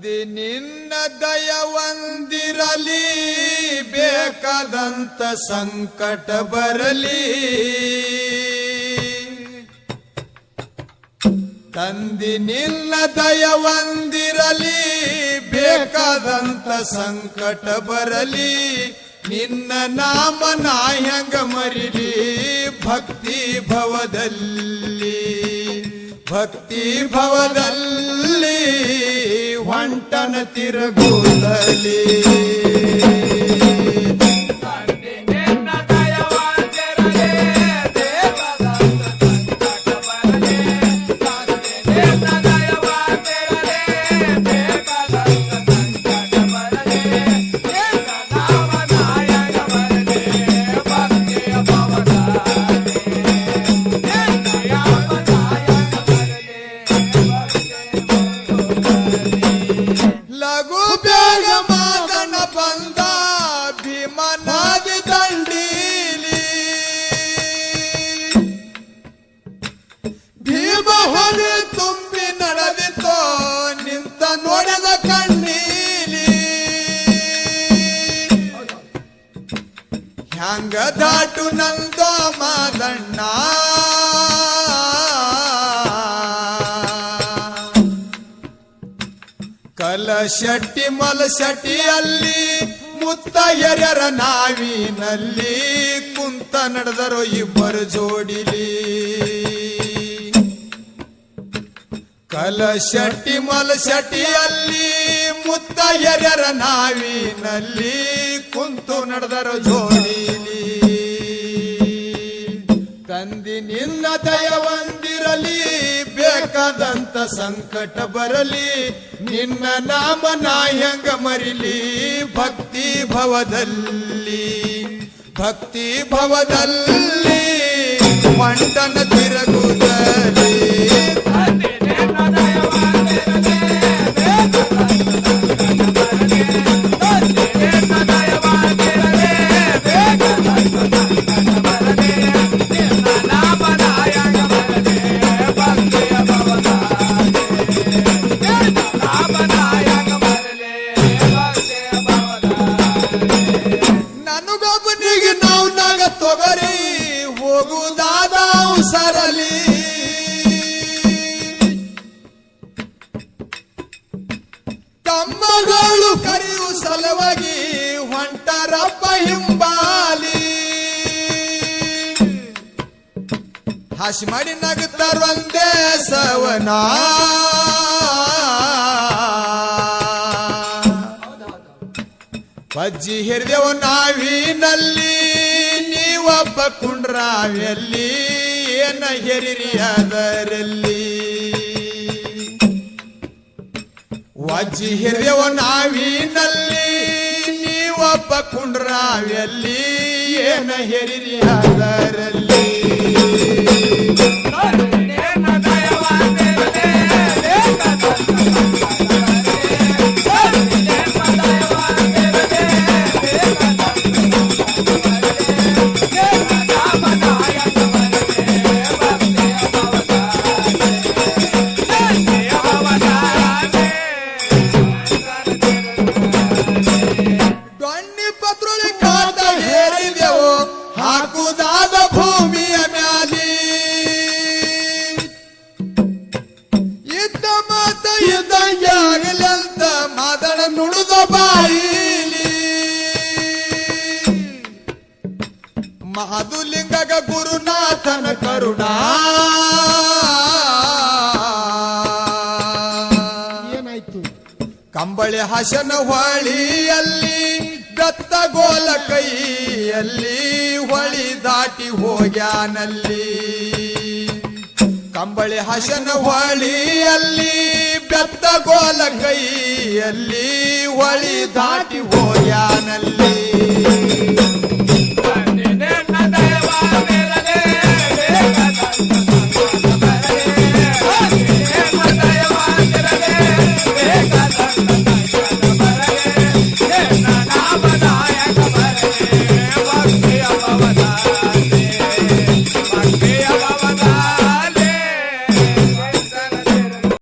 ತಂದೆ ನಿನ್ನ ದಯವಂದಿರಲಿ, ಬೇಕಾದಂತ ಸಂಕಟ ಬರಲಿ. ತಂದೆ ನಿನ್ನ ದಯವಂದಿರಲಿ, ಬೇಕಾದಂತ ಸಂಕಟ ಬರಲಿ. ನಿನ್ನ ನಾಮ ನಾಯಂಗ ಮರಿಲಿ, ಭಕ್ತಿ ಭವದಲ್ಲಿ. ಭಕ್ತಿ ಭವದಲ್ಲಿ. ಹೊಂಟನ ಹ್ಯಾಂಗ ದಾಟು ನಂದ ಮಾದಣ್ಣ ಕಲಶಟ್ಟಿ ಮಲಶಟ್ಟಿ ಅಲ್ಲಿ ಮುತ್ತ ನಾವಿನಲ್ಲಿ, ಕುಂತ ನಡೆದರೋ ಇಬ್ಬರು ಜೋಡಿಲಿ. ಕಲಶಟ್ಟಿ ಮಲಶಟ್ಟಿ ಅಲ್ಲಿ ಮುತ್ತ ಎರ್ಯರ ನಾವಿನಲ್ಲಿ, ಕುಂತು ನಡೆದರೋ ಜೋಡಿಲಿ ತಂದಿ ನಿನ್ನ ದಯವಂದಿರಲಿ ಬೇಕಾದಂತ ಸಂಕಟ ಬರಲಿ, ನಿನ್ನ ನಾಮ ನಾಯಂಗ ಮರಿಲಿ, ಭಕ್ತಿ ಭವದಲ್ಲಿ. ಭಕ್ತಿ ಭವದಲ್ಲಿ ಮಂಡನ ತಿರುಗುತ್ತಲಿ ಹೋಗುವುದಾದ ಸರಲಿ ತಮ್ಮಗಳು ಕರೆಯುವ ಸಲುವಾಗಿ ಹೊಂಟರಪ್ಪ ಹಿಂಬಾಲಿ. ಹಾಸಿ ಮಾಡಿ ನಗುತ್ತಾರ ಸವನಾ. ಸವನ ಪಜ್ಜಿ ಹಿರಿದೆವು ನಾವಿನಲ್ಲಿ. ನೀವೊಬ್ಬ ಕುಂಡ್ರಾವಿಯಲ್ಲಿ ಏನ ಹೆರಿರಿ ಅದರಲ್ಲಿ? ವಜ್ಜಿ ಹಿರಿಯವ ನಾವಿನಲ್ಲಿ ನೀವಪ್ಪ ಕುಂಡ್ರಾವಿಯಲ್ಲಿ ಏನ ಹೆರಿರಿ ಅದರಲ್ಲಿ? ಬಾಯಿಲಿ ಗುರುನಾಥನ ಕರುಣಾ. ಏನಾಯ್ತು? ಕಂಬಳಿ ಹಸನ ಹೊಳಿಯಲ್ಲಿ ಬೆತ್ತ ಗೋಲ ಕೈಯಲ್ಲಿ ಹೊಳಿ ದಾಟಿ ಹೋಗ್ಯಾನಲ್ಲಿ. ಕಂಬಳಿ ಹಸನ ಹೊಳಿಯಲ್ಲಿ ಬೆತ್ತ ಗೋಲ ಕೈಯಲ್ಲಿ ಹೊಳಿ ದಾಟಿ ಹೋಗ್ಯಾನಲ್ಲಿ.